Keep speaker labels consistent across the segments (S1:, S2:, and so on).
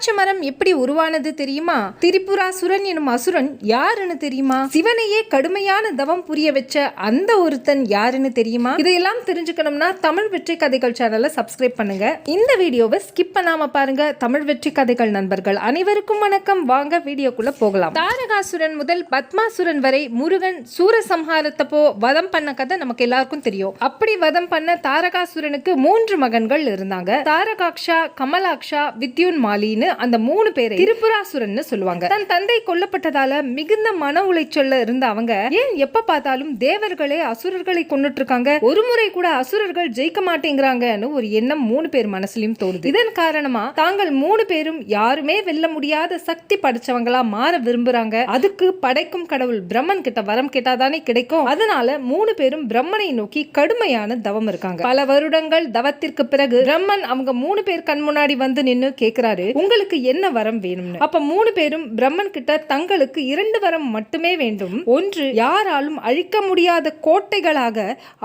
S1: ருத்ராட்ச மரம் எப்படி உருவானது தெரியுமா? திரிபுராசுரன் எனும் அசுரன் யாருன்னு தெரியுமா? சிவனையே கடுமையான தவம் புரிய வச்ச அந்த ஒருத்தன் யாருன்னு தெரியுமா? இதையெல்லாம் தெரிஞ்சுக்கணும்னா தமிழ் வெற்றி கதைகள் சேனலை சப்ஸ்கிரைப் பண்ணுங்க. இந்த வீடியோவை ஸ்கிப் பண்ணாம பாருங்க. தமிழ் வெற்றி கதைகள் நண்பர்கள் அனைவருக்கும் வணக்கம். வாங்க வீடியோக்குள்ள போகலாம். தாரகாசுரன் முதல் பத்மாசுரன் வரை முருகன் சூரசம்ஹாரத்தப்போ வதம் பண்ண கதை நமக்கு எல்லாருக்கும் தெரியும். அப்படி வதம் பண்ண தாரகாசுரனுக்கு மூன்று மகன்கள் இருந்தாங்க. தாரகாக்ஷா கமலாக்ஷா வித்யுன் மாலின்னு அந்த மூணு பேரை திரிபுராசுரன் சொல்லுவாங்க. தன் தந்தை கொல்லப்பட்டதால மிகுந்த மன உளைச்சல்ல இருந்த அவங்க ஏன் எப்ப பார்த்தாலும் தேவர்களே அசுரர்களை கொண்டுட்டு இருக்காங்க ஒரு முறை கூட அசுரர்கள் ஜெயிக்க மாட்டேங்கிறாங்கன்னு ஒரு எண்ணம் மூணு பேர் மனசுலயும் தோணுது. இதன் காரணமா தாங்கள் மூணு பேரும் யாருமே வெல்ல முடியாத சக்தி படைச்சவங்களா மாற விரும்புறாங்க. அதுக்கு படைக்கும் கடவுள் பிரம்மன் கிட்ட வரம் கேட்டாதானே கிடைக்கும். அதனால மூணு பேரும் பிரம்மனை நோக்கி கடுமையான தவம் இருக்காங்க. பல வருடங்கள் தவத்திற்கு பிறகு பிரம்மன் அவங்க மூணு பேர் கண் முன்னாடி வந்து நின்னு கேக்குறாரு. உங்களுக்கு தங்களுக்கு என்ன வரம் வேணும்னு. அப்ப மூணு பேரும் பிரம்மன் கிட்ட தங்களுக்கு இரண்டு வரம் மட்டுமே வேண்டும். ஒன்று யாராலும் அழிக்க முடியாத கோட்டைகளாக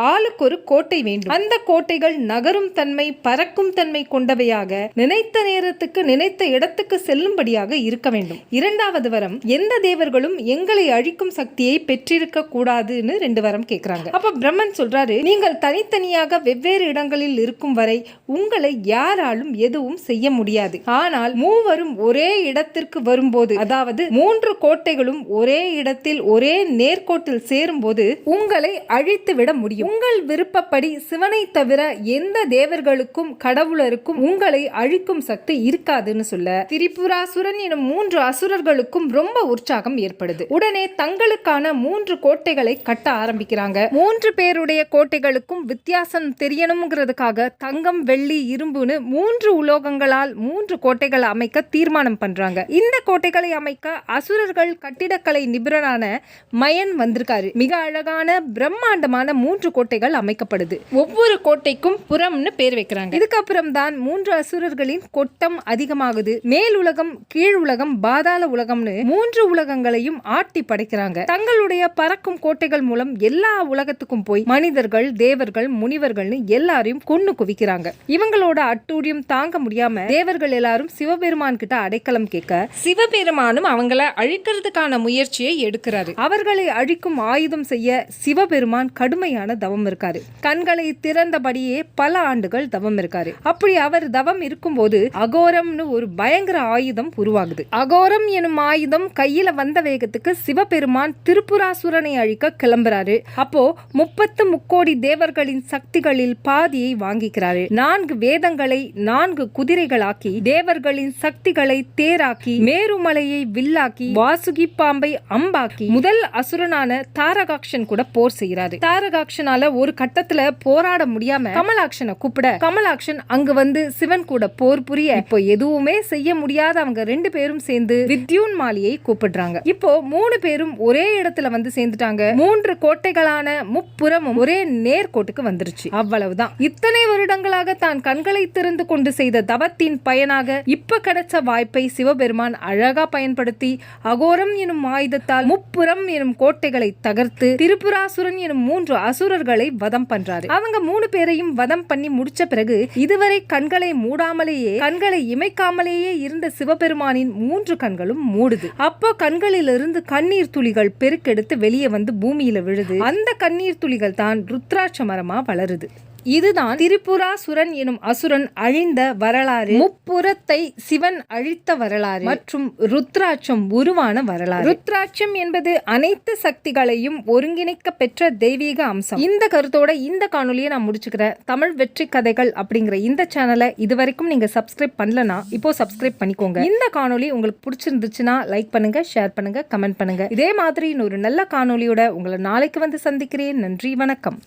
S1: ஆளுக்கு ஒரு கோட்டை வேண்டும். அந்த கோட்டைகள் நகரும் தன்மை பறக்கும் தன்மை கொண்டவையாக நினைத்த நேரத்துக்கு நினைத்த இடத்துக்கு செல்லும்படியாக இருக்க வேண்டும். இரண்டாவது வரம் எந்த தேவர்களும் எங்களை அழிக்கும் சக்தியை பெற்றிருக்க கூடாதுன்னு ரெண்டு வரம் கேட்கிறாங்க அப்ப பிரம்மன் சொல்றாரு நீங்கள் தனித்தனியாக வெவ்வேறு இடங்களில் இருக்கும் வரை உங்களை யாராலும் எதுவும் செய்ய முடியாது. ஆனால் மூவரும் ஒரே இடத்திற்கு வரும்போது அதாவது மூன்று கோட்டைகளும் ஒரே இடத்தில் ஒரே நேர்கோட்டில் சேரும் போது உங்களை அழித்து விட முடியும். உங்கள் விருப்பப்படி சிவனை தவிர எந்த தேவர்களுக்கும் கடவுளருக்கும் உங்களை அழிக்கும் சக்தி இருக்காதுன்னு சொல்ல திரிபுராசுரன் எனும் மூன்று அசுரர்களுக்கும் ரொம்ப உற்சாகம் ஏற்படுது. உடனே தங்களுக்கான மூன்று கோட்டைகளை கட்ட ஆரம்பிக்கிறாங்க. மூன்று பேருடைய கோட்டைகளுக்கும் வித்தியாசம் தெரியணுங்கிறதுக்காக தங்கம் வெள்ளி இரும்புன்னு மூன்று உலோகங்களால் மூன்று அமைக்க தீர்மானம் பண்றாங்க. இந்த கோட்டைகளை அமைக்க அசுரர்கள் கட்டிடக்கலை நிபுணரான மயன் வந்திருக்காரு. மிக அழகான பிரம்மாண்டமான மூன்று கோட்டைகள் அமைக்கப்படுது. ஒவ்வொரு கோட்டைக்கும் புறம்னு பேர் வைக்கிறாங்க. இதுக்கப்புறம் தான் மூன்று அசுரர்களின் கொட்டம் அதிகமாகுது. மேல் உலகம் கீழ் உலகம் பாதாள உலகம்னு மூன்று உலகங்களையும் ஆட்டி படைக்கிறாங்க. தங்களுடைய பறக்கும் கோட்டைகள் மூலம் எல்லா உலகத்துக்கும் போய் மனிதர்கள் தேவர்கள் முனிவர்கள்னு எல்லாரையும் கொன்னு குவிக்கிறாங்க. இவங்களோட அட்டூழியம் தாங்க முடியாம தேவர்கள் எல்லாரும் சிவபெருமான் கிட்ட அடைக்கலம் கேட்க சிவபெருமானும் அவங்கள அழிக்கிறதுக்கான முயற்சியை எடுக்கிறாரு. அவர்களை அழிக்கும் ஆயுதம் செய்ய சிவபெருமான் கடுமையான தவம் இருக்காரு. கண்களை திறந்தபடியே பல ஆண்டுகள் தவம் இருக்காரு. அப்படி அவர் தவம் இருக்கும்போது அகோரம்னு ஒரு பயங்கர ஆயுதம் உருவாகுது. அகோரம் எனும் ஆயுதம் கையில வந்த வேகத்துக்கு சிவபெருமான் திருப்புராசுரனை அழிக்க கிளம்புறாரு. அப்போ முப்பத்து முக்கோடி தேவர்களின் சக்திகளில் பாதியை வாங்கிக்கிறாரு. நான்கு வேதங்களை நான்கு குதிரைகளாக்கி தேவர்களின் சக்திகளை தேராக்கி மேருமலையை வில்லாக்கி வாசுகி பாம்பை அம்பாக்கி முதல் அசுரனான தாரகாக்ஷன் கூட போர் செய்யறாரு தாரகாக்ஷனால ஒரு கட்டத்துல போராட முடியாம கமலாக்ஷனை கூப்பிட கமலாக்ஷன் அங்கு வந்து சிவன் கூட போர் புரிய இப்போ எதுவுமே செய்ய முடியாத அவங்க ரெண்டு பேரும் சேர்ந்து வித்யூன் மாலியை கூப்பிடுறாங்க. இப்போ மூணு பேரும் ஒரே இடத்துல வந்து சேர்ந்துட்டாங்க. மூன்று கோட்டைகளான முப்புறமும் ஒரே நேர்கோட்டுக்கு வந்துருச்சு. அவ்வளவுதான். இத்தனை வருடங்களாக தான் கண்களை திறந்து கொண்டு செய்த தவத்தின் பயனாக இப்ப கிடைச்ச வாய்ப்பை சிவபெருமான் அழகா பயன்படுத்தி அகோரம் எனும் ஆயுதத்தால் முப்புறம் எனும் கோட்டைகளை தகர்த்து திருப்புராசுரன் எனும் மூன்று அசுரர்களை வதம் பண்றாரு. அவங்க மூணு பேரையும் வதம் பண்ணி முடிச்ச பிறகு இதுவரை கண்களை மூடாமலேயே கண்களை இமைக்காமலேயே இருந்த சிவபெருமானின் மூன்று கண்களும் மூடுது. அப்போ கண்களிலிருந்து கண்ணீர் துளிகள் பெருக்கெடுத்து வெளியே வந்து பூமியில விழுது. அந்த கண்ணீர் துளிகள் தான் ருத்ராட்ச மரமா வளருது. இதுதான் திரிபுராசுரன் எனும் அசுரன் அழிந்த வரலாறு. முப்புறத்தை சிவன் அழித்த வரலாறு. மற்றும் ருத்ராட்சம் உருவான வரலாறு. ருத்ராட்சம் என்பது அனைத்து சக்திகளையும் ஒருங்கிணைக்க பெற்ற தெய்வீக அம்சம். இந்த கருத்தோட இந்த காணொலியை நான் முடிச்சுக்கிறேன் தமிழ் வெற்றி கதைகள் அப்படிங்கிற இந்த சேனலை இது வரைக்கும் நீங்க சப்ஸ்கிரைப் பண்ணலனா இப்போ சப்ஸ்கிரைப் பண்ணிக்கோங்க. இந்த காணொலி உங்களுக்கு பிடிச்சிருந்துச்சுன்னா லைக் பண்ணுங்க ஷேர் பண்ணுங்க கமெண்ட் பண்ணுங்க. இதே மாதிரி இன்னொரு நல்ல காணொலியோட உங்களை நாளைக்கு வந்து சந்திக்கிறேன். நன்றி வணக்கம்.